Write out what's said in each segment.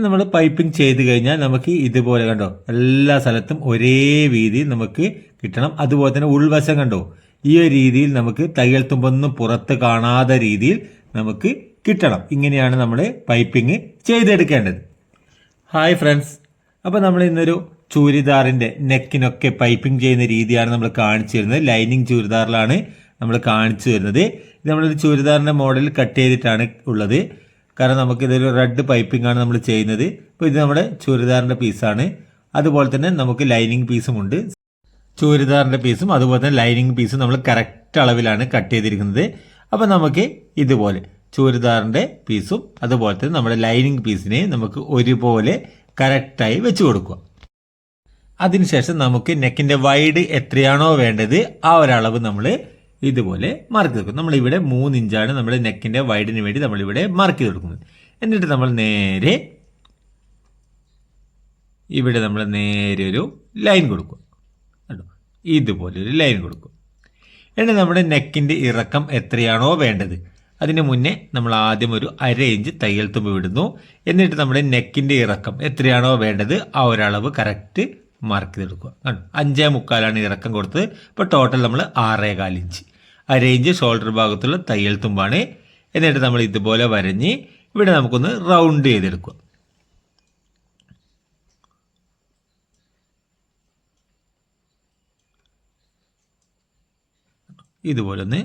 നമ്മൾ പൈപ്പിംഗ് ചെയ്ത് കഴിഞ്ഞാൽ നമുക്ക് ഇതുപോലെ കണ്ടോ? എല്ലാ സ്ഥലത്തും ഒരേ രീതിയിൽ നമുക്ക് കിട്ടണം. അതുപോലെ തന്നെ ഉൾവശം കണ്ടോ? ഈ ഒരു രീതിയിൽ നമുക്ക് തയ്യൽ തുമ്പൊന്നും പുറത്ത് കാണാതെ രീതിയിൽ നമുക്ക് കിട്ടണം. ഇങ്ങനെയാണ് നമ്മൾ പൈപ്പിംഗ് ചെയ്തെടുക്കേണ്ടത്. ഹായ് ഫ്രണ്ട്സ് അപ്പോൾ നമ്മൾ ഇന്നൊരു ചൂരിദാറിന്റെ നെക്കിനൊക്കെ പൈപ്പിംഗ് ചെയ്യുന്ന രീതിയാണ് നമ്മൾ കാണിച്ചു തരുന്നത്. ലൈനിങ് ചൂരിദാറിലാണ് നമ്മൾ കാണിച്ചു തരുന്നത്. ഇത് നമ്മളൊരു ചൂരിദാറിന്റെ മോഡൽ കട്ട് ചെയ്തിട്ടാണ് ഉള്ളത്. കാരണം നമുക്ക് ഇതൊരു റെഡ് പൈപ്പിംഗ് ആണ് നമ്മൾ ചെയ്യുന്നത്. അപ്പോൾ ഇത് നമ്മുടെ ചുരിദാറിന്റെ പീസാണ് അതുപോലെ തന്നെ നമുക്ക് ലൈനിങ് പീസും ഉണ്ട്. ചൂരിദാറിന്റെ പീസും അതുപോലെ തന്നെ ലൈനിങ് പീസും നമ്മൾ കറക്റ്റ് അളവിലാണ് കട്ട് ചെയ്തിരിക്കുന്നത്. അപ്പോൾ നമുക്ക് ഇതുപോലെ ചൂരിദാറിന്റെ പീസും അതുപോലെ തന്നെ നമ്മുടെ ലൈനിങ് പീസിനെ നമുക്ക് ഒരുപോലെ കറക്റ്റായി വെച്ച് കൊടുക്കുക. അതിനുശേഷം നമുക്ക് നെക്കിന്റെ വൈഡ് എത്രയാണോ വേണ്ടത് ആ ഒരളവ് നമ്മൾ ഇതുപോലെ മാർക്ക് ചെയ്ത് കൊടുക്കും നമ്മളിവിടെ മൂന്ന് ഇഞ്ചാണ് നമ്മുടെ നെക്കിന്റെ വൈഡിന് വേണ്ടി നമ്മളിവിടെ മാർക്ക് ചെയ്ത് കൊടുക്കുന്നത്. എന്നിട്ട് നമ്മൾ നേരെ ഇവിടെ നമ്മൾ നേരെ ഒരു ലൈൻ കൊടുക്കും. കേട്ടോ ഇതുപോലെ ഒരു ലൈൻ കൊടുക്കും. എന്നിട്ട് നമ്മുടെ നെക്കിന്റെ ഇറക്കം എത്രയാണോ വേണ്ടത് അതിന് മുന്നേ നമ്മൾ ആദ്യം ഒരു അര ഇഞ്ച് തയ്യൽ തുമ്പ് വിടുന്നു. എന്നിട്ട് നമ്മുടെ നെക്കിന്റെ ഇറക്കം എത്രയാണോ വേണ്ടത് ആ ഒരളവ് കറക്റ്റ് മാർക്ക് ചെയ്തെടുക്കുക കണ്ടോ? അഞ്ചേ മുക്കാലാണ് ഇറക്കം കൊടുത്തത്. ഇപ്പോൾ ടോട്ടൽ നമ്മൾ ആറേകാൽ ഇഞ്ച് അര ഇഞ്ച് ഷോൾഡർ ഭാഗത്തുള്ള തയ്യൽ തുമ്പാണ്. എന്നിട്ട് നമ്മൾ ഇതുപോലെ വരഞ്ഞ് ഇവിടെ നമുക്കൊന്ന് റൗണ്ട് ചെയ്തെടുക്കുക ഇതുപോലെ ഒന്ന്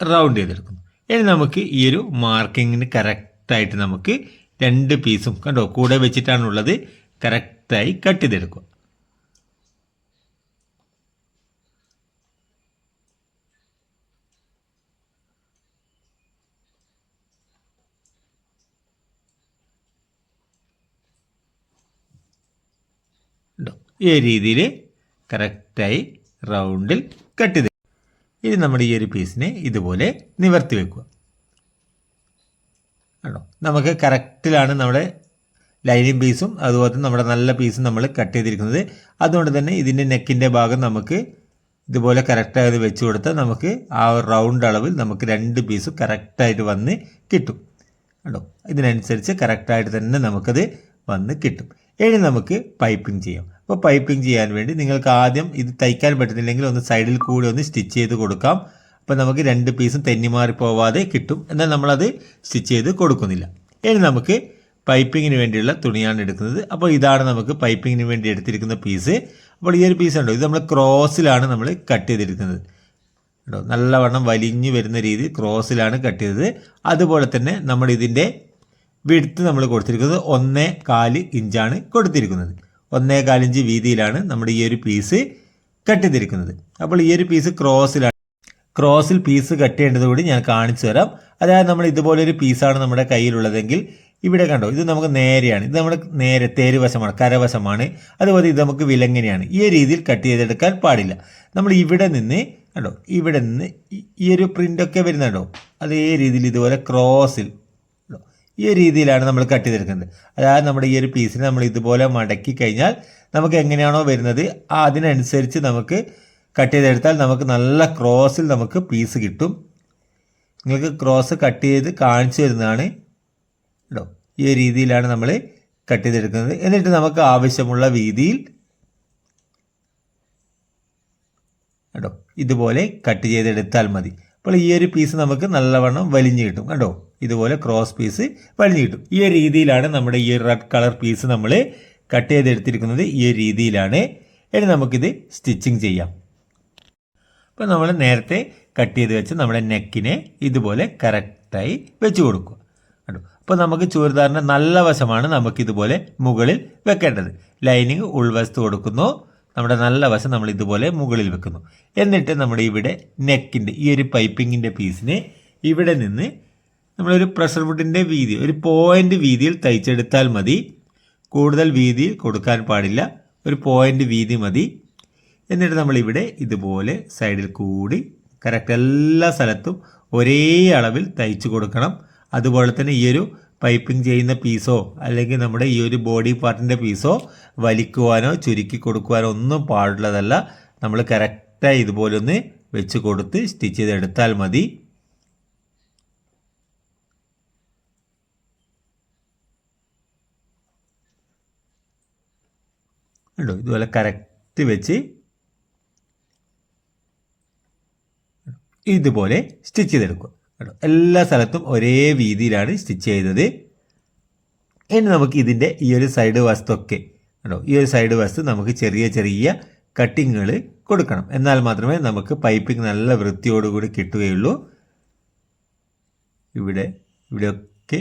റൗണ്ട് ചെയ്തെടുക്കുന്നു. ഇനി നമുക്ക് ഈ ഒരു മാർക്കിങ്ങിന് കറക്റ്റായിട്ട് നമുക്ക് രണ്ട് പീസും കണ്ടോ കൂടെ വെച്ചിട്ടാണുള്ളത് കറക്റ്റായി കട്ട് ചെയ്തെടുക്കുക ഉണ്ടോ ഈ രീതിയിൽ കറക്റ്റായി റൗണ്ടിൽ കട്ട് ചെയ്ത് ഇനി നമ്മൾ ഈ ഒരു പീസിനെ ഇതുപോലെ നിവർത്തി വെക്കുക. ആണോ നമുക്ക് കറക്റ്റിലാണ് നമ്മുടെ ലൈനിങ് പീസും അതുപോലെ തന്നെ നമ്മുടെ നല്ല പീസും നമ്മൾ കട്ട് ചെയ്തിരിക്കുന്നത്. അതുകൊണ്ട് തന്നെ ഇതിന്റെ നെക്കിന്റെ ഭാഗം നമുക്ക് ഇതുപോലെ കറക്റ്റായത് വെച്ച് കൊടുത്താൽ നമുക്ക് ആ റൗണ്ട് അളവിൽ നമുക്ക് രണ്ട് പീസും കറക്റ്റായിട്ട് വന്ന് കിട്ടും. കേട്ടോ ഇതിനനുസരിച്ച് കറക്റ്റായിട്ട് തന്നെ നമുക്കത് വന്ന് കിട്ടും. ഇനി നമുക്ക് പൈപ്പിംഗ് ചെയ്യാം. അപ്പോൾ പൈപ്പിംഗ് ചെയ്യാൻ വേണ്ടി നിങ്ങൾക്ക് ആദ്യം ഇത് തയ്ക്കാൻ പറ്റുന്നില്ലെങ്കിൽ ഒന്ന് സൈഡിൽ കൂടി ഒന്ന് സ്റ്റിച്ച് ചെയ്ത് കൊടുക്കാം. അപ്പോൾ നമുക്ക് രണ്ട് പീസും തെന്നിമാറി പോവാതെ കിട്ടും. എന്നാൽ നമ്മളത് സ്റ്റിച്ച് ചെയ്ത് കൊടുക്കുന്നില്ല. ഇനി നമുക്ക് പൈപ്പിങ്ങിന് വേണ്ടിയുള്ള തുണിയാണ് എടുക്കുന്നത്. അപ്പോൾ ഇതാണ് നമുക്ക് പൈപ്പിങ്ങിന് വേണ്ടി എടുത്തിരിക്കുന്ന പീസ് അപ്പോൾ ഈ ഒരു പീസ് ഉണ്ടോ? ഇത് നമ്മൾ ക്രോസിലാണ് നമ്മൾ കട്ട് ചെയ്തിരിക്കുന്നത്. കേട്ടോ നല്ലവണ്ണം വലിഞ്ഞു വരുന്ന രീതി ക്രോസിലാണ് കട്ട് ചെയ്തത്. അതുപോലെ തന്നെ നമ്മൾ ഇതിന്റെ വിടുത്ത് നമ്മൾ കൊടുത്തിരിക്കുന്നത് ഒന്നേ കാൽ ഇഞ്ചാണ് കൊടുത്തിരിക്കുന്നത്. ഒന്നേ ഇഞ്ച് വീതിയിലാണ് നമ്മുടെ ഈ ഒരു പീസ് കട്ട് ചെയ്തിരിക്കുന്നത് അപ്പോൾ ഈ ഒരു പീസ് ക്രോസിലാണ് ക്രോസിൽ പീസ് കട്ട് ചെയ്യേണ്ടത് കൂടി ഞാൻ കാണിച്ചു തരാം. അതായത് നമ്മൾ ഇതുപോലൊരു പീസാണ് നമ്മുടെ കയ്യിലുള്ളതെങ്കിൽ ഇവിടെ കണ്ടോ ഇത് നമുക്ക് നേരെയാണ്. ഇത് നമ്മുടെ നേരെ തേരുവശമാണ് കരവശമാണ്. അതുപോലെ ഇത് നമുക്ക് വിലങ്ങനെയാണ്. ഈ രീതിയിൽ കട്ട് ചെയ്തെടുക്കാൻ പാടില്ല. നമ്മൾ ഇവിടെ നിന്ന് കണ്ടോ ഇവിടെ നിന്ന് ഈ ഒരു പ്രിന്റൊക്കെ വരുന്നുണ്ടോ അതേ രീതിയിൽ ഇതുപോലെ ക്രോസിൽ ഈ രീതിയിലാണ് നമ്മൾ കട്ട് ചെയ്തെടുക്കുന്നത്. അതായത് നമ്മുടെ ഈ ഒരു പീസിനെ നമ്മൾ ഇതുപോലെ മടക്കി കഴിഞ്ഞാൽ നമുക്ക് എങ്ങനെയാണോ വരുന്നത് അതിനനുസരിച്ച് നമുക്ക് കട്ട് ചെയ്തെടുത്താൽ നമുക്ക് നല്ല ക്രോസിൽ നമുക്ക് പീസ് കിട്ടും. നിങ്ങൾക്ക് ക്രോസ് കട്ട് ചെയ്ത് കാണിച്ചു തരുന്നതാണ് കേട്ടോ ഈ രീതിയിലാണ് നമ്മൾ കട്ട് ചെയ്തെടുക്കുന്നത്. എന്നിട്ട് നമുക്ക് ആവശ്യമുള്ള വീതിയിൽ കേട്ടോ ഇതുപോലെ കട്ട് ചെയ്തെടുത്താൽ മതി. അപ്പോൾ ഈ ഒരു പീസ് നമുക്ക് നല്ലവണ്ണം വലിഞ്ഞു കിട്ടും. കണ്ടോ? ഇതുപോലെ ക്രോസ് പീസ് വലിഞ്ഞു കിട്ടും ഈ ഒരു രീതിയിലാണ് നമ്മുടെ ഈ റെഡ് കളർ പീസ് നമ്മൾ കട്ട് ചെയ്തെടുത്തിരിക്കുന്നത്. ഈ ഒരു രീതിയിലാണ്. ഇനി നമുക്കിത് സ്റ്റിച്ചിങ് ചെയ്യാം. അപ്പോൾ നമ്മൾ നേരത്തെ കട്ട് ചെയ്ത് വെച്ച് നമ്മുടെ നെക്കിനെ ഇതുപോലെ കറക്റ്റായി വെച്ച് കൊടുക്കുക. കേട്ടോ അപ്പോൾ നമുക്ക് ചുരിദാറിന്റെ നല്ല വശമാണ് നമുക്കിതുപോലെ മുകളിൽ വെക്കേണ്ടത്. ലൈനിങ് ഉൾവശത്ത് കൊടുക്കുന്നു. നമ്മുടെ നല്ല വശം നമ്മൾ ഇതുപോലെ മുകളിൽ വെക്കുന്നു. എന്നിട്ട് നമ്മുടെ ഇവിടെ നെക്കിന്റെ ഈ ഒരു പൈപ്പിങ്ങിന്റെ പീസിനെ ഇവിടെ നിന്ന് നമ്മളൊരു പ്രഷർ വുഡിന്റെ വീതി ഒരു പോയിന്റ് വീതിയിൽ തയ്ച്ചെടുത്താൽ മതി. കൂടുതൽ വീതിയിൽ കൊടുക്കാൻ പാടില്ല. ഒരു പോയിന്റ് വീതി മതി. എന്നിട്ട് നമ്മളിവിടെ ഇതുപോലെ സൈഡിൽ കൂടി കറക്റ്റ് എല്ലാ സ്ഥലത്തും ഒരേ അളവിൽ തയ്ച്ചു കൊടുക്കണം. അതുപോലെ തന്നെ ഈ ഒരു പൈപ്പിംഗ് ചെയ്യുന്ന പീസോ അല്ലെങ്കിൽ നമ്മുടെ ഈ ഒരു ബോഡി പാർട്ടിന്റെ പീസോ വലിക്കുവാനോ ചുരുക്കി കൊടുക്കുവാനോ ഒന്നും പാടുള്ളതല്ല. നമ്മൾ കറക്റ്റായി ഇതുപോലെ ഒന്ന് വെച്ച് കൊടുത്ത് സ്റ്റിച്ച് ചെയ്തെടുത്താൽ മതി. കണ്ടോ? ഇതുപോലെ കറക്റ്റ് വെച്ച് ഇതുപോലെ സ്റ്റിച്ച് ചെയ്തെടുക്കുക. കേട്ടോ എല്ലാ സ്ഥലത്തും ഒരേ വീതിയിലാണ് സ്റ്റിച്ച് ചെയ്തത്. ഇനി നമുക്ക് ഇതിന്റെ ഈ ഒരു സൈഡ് വസ്തൊക്കെ കേട്ടോ ഈ ഒരു സൈഡ് വസ്തു നമുക്ക് ചെറിയ ചെറിയ കട്ടിങ്ങുകൾ കൊടുക്കണം. എന്നാൽ മാത്രമേ നമുക്ക് പൈപ്പിംഗ് നല്ല വൃത്തിയോടുകൂടി കിട്ടുകയുള്ളൂ. ഇവിടെ ഇവിടെയൊക്കെ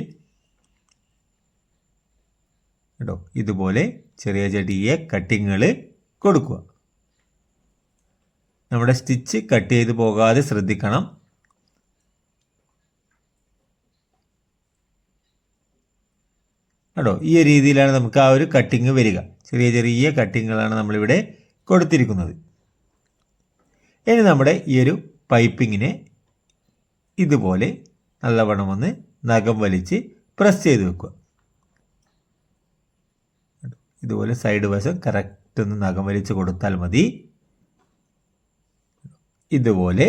കേട്ടോ. ഇതുപോലെ ചെറിയ ചെടിയെ കട്ടിങ്ങൾ കൊടുക്കുക. നമ്മുടെ സ്റ്റിച്ച് കട്ട് ചെയ്ത് പോകാതെ ശ്രദ്ധിക്കണം. കേട്ടോ ഈ രീതിയിലാണ് നമുക്ക് ആ ഒരു കട്ടിങ് വരിക. ചെറിയ ചെറിയ കട്ടിങ്ങുകളാണ് നമ്മളിവിടെ കൊടുത്തിരിക്കുന്നത്. ഇനി നമ്മുടെ ഈ ഒരു പൈപ്പിങ്ങിനെ ഇതുപോലെ നല്ലവണ്ണം ഒന്ന് നഖം വലിച്ച് പ്രസ് ചെയ്ത് വെക്കുക. ഇതുപോലെ സൈഡ് വശം കറക്റ്റ് ഒന്ന് നഖം വലിച്ച് കൊടുത്താൽ മതി. ഇതുപോലെ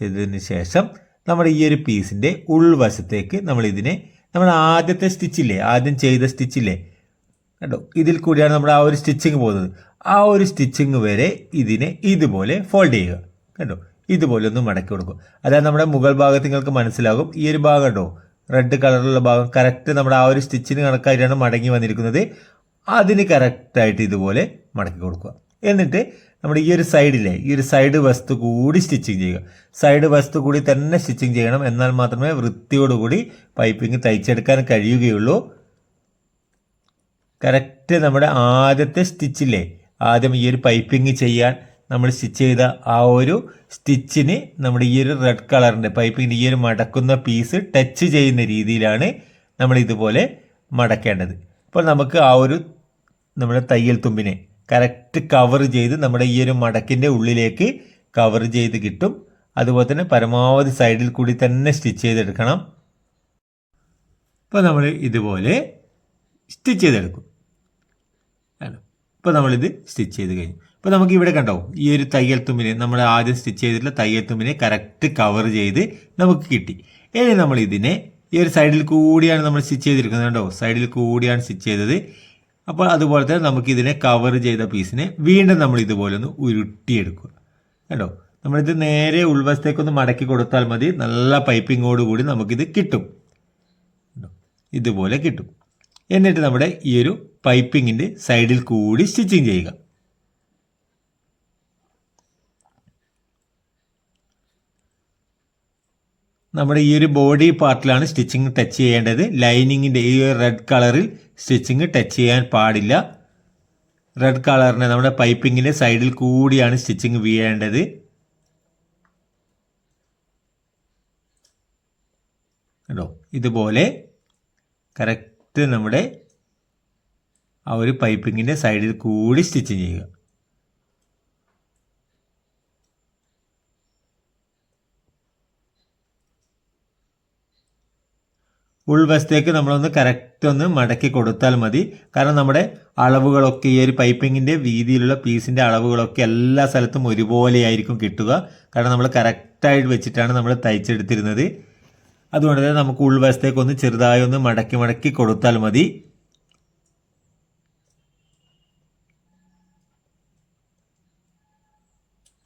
ചെയ്തതിന് ശേഷം നമ്മൾ ഈ ഒരു പീസിന്റെ ഉൾവശത്തേക്ക് നമ്മൾ ഇതിനെ നമ്മൾ ആദ്യത്തെ സ്റ്റിച്ചില്ലേ ആദ്യം ചെയ്ത സ്റ്റിച്ചില്ലേ കേട്ടോ ഇതിൽ കൂടിയാണ് നമ്മൾ ആ ഒരു സ്റ്റിച്ചിങ് പോകുന്നത്. ആ ഒരു സ്റ്റിച്ചിങ് വരെ ഇതിനെ ഇതുപോലെ ഫോൾഡ് ചെയ്യുക. കേട്ടോ ഇതുപോലെ ഒന്ന് മടക്കി കൊടുക്കും അതായത് നമ്മുടെ മുകൾ ഭാഗത്ത് നിങ്ങൾക്ക് മനസ്സിലാകും ഈ ഒരു ഭാഗം ഉണ്ടോ റെഡ് കളറുള്ള ഭാഗം കറക്റ്റ് നമ്മുടെ ആ ഒരു സ്റ്റിച്ചിന് കണക്കായിട്ടാണ് മടങ്ങി വന്നിരിക്കുന്നത്. അതിന് കറക്റ്റായിട്ട് ഇതുപോലെ മടക്കി കൊടുക്കുക. എന്നിട്ട് നമ്മുടെ ഈ ഒരു സൈഡിലെ ഈ ഒരു സൈഡ് വസ്തു കൂടി സ്റ്റിച്ചിങ് ചെയ്യുക. സൈഡ് വസ്തു കൂടി തന്നെ സ്റ്റിച്ചിങ് ചെയ്യണം. എന്നാൽ മാത്രമേ വൃത്തിയോടുകൂടി പൈപ്പിംഗ് തയ്ച്ചെടുക്കാൻ കഴിയുകയുള്ളൂ. കറക്റ്റ് നമ്മുടെ ആദ്യത്തെ സ്റ്റിച്ചില്ലേ ആദ്യം ഈ ഒരു പൈപ്പിംഗ് ചെയ്യാൻ നമ്മൾ സ്റ്റിച്ച് ചെയ്ത ആ ഒരു സ്റ്റിച്ചിന് നമ്മുടെ ഈ ഒരു റെഡ് കളറിന്റെ പൈപ്പിന്റെ ഈ ഒരു മടക്കുന്ന പീസ് ടച്ച് ചെയ്യുന്ന രീതിയിലാണ് നമ്മൾ ഇതുപോലെ മടക്കേണ്ടത്. അപ്പോൾ നമുക്ക് ആ ഒരു നമ്മുടെ തയ്യൽ തുമ്പിനെ കറക്റ്റ് കവർ ചെയ്ത് നമ്മുടെ ഈ ഒരു മടക്കിന്റെ ഉള്ളിലേക്ക് കവർ ചെയ്ത് കിട്ടും. അതുപോലെ തന്നെ പരമാവധി സൈഡിൽ കൂടി തന്നെ സ്റ്റിച്ച് ചെയ്തെടുക്കണം. അപ്പോൾ നമ്മൾ ഇതുപോലെ സ്റ്റിച്ച് ചെയ്തെടുക്കും. ഇപ്പോൾ നമ്മളിത് സ്റ്റിച്ച് ചെയ്ത് കഴിഞ്ഞു. ഇപ്പോൾ നമുക്ക് ഇവിടെ കണ്ടോ ഈ ഒരു തയ്യൽ തുമ്പിനെ നമ്മൾ ആദ്യം സ്റ്റിച്ച് ചെയ്തിട്ടുള്ള തയ്യൽ തുമ്പിനെ കറക്റ്റ് കവർ ചെയ്ത് നമുക്ക് കിട്ടി. ഇനി നമ്മൾ ഇതിനെ ഈ ഒരു സൈഡിൽ കൂടിയാണ് നമ്മൾ സ്റ്റിച്ച് ചെയ്തിരിക്കുന്നത് കണ്ടോ സൈഡിൽ കൂടിയാണ് സ്റ്റിച്ച് ചെയ്തത്. അപ്പോൾ അതുപോലെ തന്നെ നമുക്ക് ഇതിനെ കവർ ചെയ്ത പീസിനെ വീണ്ടും നമ്മൾ ഇതുപോലെ ഒന്ന് ഉരുട്ടിയെടുക്കുക. കേട്ടോ നമ്മളിത് നേരെ ഉൾവശത്തേക്കൊന്ന് മടക്കി കൊടുത്താൽ മതി നല്ല പൈപ്പിങ്ങോടുകൂടി നമുക്കിത് കിട്ടും. ഇതുപോലെ കിട്ടും. എന്നിട്ട് നമ്മുടെ ഈ ഒരു പൈപ്പിങ്ങിന്റെ സൈഡിൽ കൂടി സ്റ്റിച്ചിങ് ചെയ്യുക. നമ്മുടെ ഈ ഒരു ബോഡി പാർട്ടിലാണ് സ്റ്റിച്ചിങ് ടച്ച് ചെയ്യേണ്ടത്. ലൈനിങ്ങിന്റെ ഈ ഒരു റെഡ് കളറിൽ സ്റ്റിച്ചിങ് ടച്ച് ചെയ്യാൻ പാടില്ല. റെഡ് കളറിനെ നമ്മുടെ പൈപ്പിങ്ങിന്റെ സൈഡിൽ കൂടിയാണ് സ്റ്റിച്ചിങ് വീഴേണ്ടത്. കേട്ടോ ഇതുപോലെ കറക്റ്റ് നമ്മുടെ ആ ഒരു പൈപ്പിങ്ങിന്റെ സൈഡിൽ കൂടി സ്റ്റിച്ചിങ് ചെയ്യുക. ഉൾവശത്തേക്ക് നമ്മളൊന്ന് കറക്റ്റ് ഒന്ന് മടക്കി കൊടുത്താൽ മതി. കാരണം നമ്മുടെ അളവുകളൊക്കെ ഈ ഒരു പൈപ്പിങ്ങിന്റെ വീതിയിലുള്ള പീസിന്റെ അളവുകളൊക്കെ എല്ലാ സ്ഥലത്തും ഒരുപോലെയായിരിക്കും കിട്ടുക. കാരണം നമ്മൾ കറക്റ്റായിട്ട് വെച്ചിട്ടാണ് നമ്മൾ തയ്ച്ചെടുത്തിരുന്നത്. അതുകൊണ്ട് തന്നെ നമുക്ക് ഉൾവശത്തേക്ക് ഒന്ന് ചെറുതായി ഒന്ന് മടക്കി മടക്കി കൊടുത്താൽ മതി.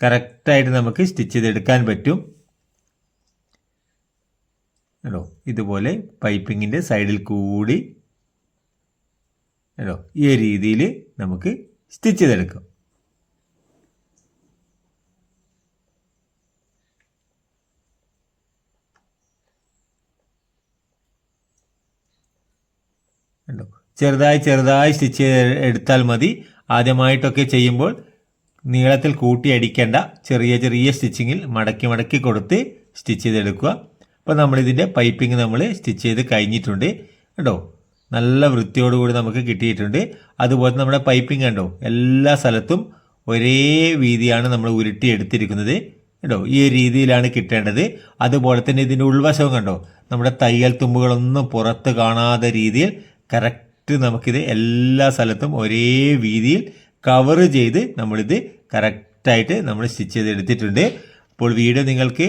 കറക്റ്റായിട്ട് നമുക്ക് സ്റ്റിച്ച് ചെയ്തെടുക്കാൻ പറ്റും. കേട്ടോ ഇതുപോലെ പൈപ്പിങ്ങിന്റെ സൈഡിൽ കൂടി കേട്ടോ ഈ രീതിയിൽ നമുക്ക് സ്റ്റിച്ച് ചെയ്തെടുക്കാം. കണ്ടോ? ചെറുതായി ചെറുതായി സ്റ്റിച്ച് എടുത്താൽ മതി. ആദ്യമായിട്ടൊക്കെ ചെയ്യുമ്പോൾ നീളത്തിൽ കൂട്ടി അടിക്കേണ്ട ചെറിയ ചെറിയ സ്റ്റിച്ചിങ്ങിൽ മടക്കി മടക്കി കൊടുത്ത് സ്റ്റിച്ച് ചെയ്തെടുക്കുക. അപ്പോൾ നമ്മളിതിന്റെ പൈപ്പിംഗ് നമ്മൾ സ്റ്റിച്ച് ചെയ്ത് കഴിഞ്ഞിട്ടുണ്ട്. കേട്ടോ നല്ല വൃത്തിയോടുകൂടി നമുക്ക് കിട്ടിയിട്ടുണ്ട്. അതുപോലെ നമ്മുടെ പൈപ്പിംഗ് കണ്ടോ? എല്ലാ സ്ഥലത്തും ഒരേ വീതിയാണ് നമ്മൾ ഉരുട്ടി എടുത്തിരിക്കുന്നത് കേട്ടോ ഈ രീതിയിലാണ് കിട്ടേണ്ടത്. അതുപോലെ തന്നെ ഇതിന്റെ ഉൾവശവും കണ്ടോ? നമ്മുടെ തയ്യൽ തുമ്പുകളൊന്നും പുറത്ത് കാണാത്ത രീതിയിൽ കറക്റ്റ് നമുക്കിത് എല്ലാ സ്ഥലത്തും ഒരേ വീതിയിൽ കവർ ചെയ്ത് നമ്മളിത് കറക്റ്റായിട്ട് നമ്മൾ സ്റ്റിച്ച് ചെയ്ത് എടുത്തിട്ടുണ്ട് അപ്പോൾ വീഡിയോ നിങ്ങൾക്ക്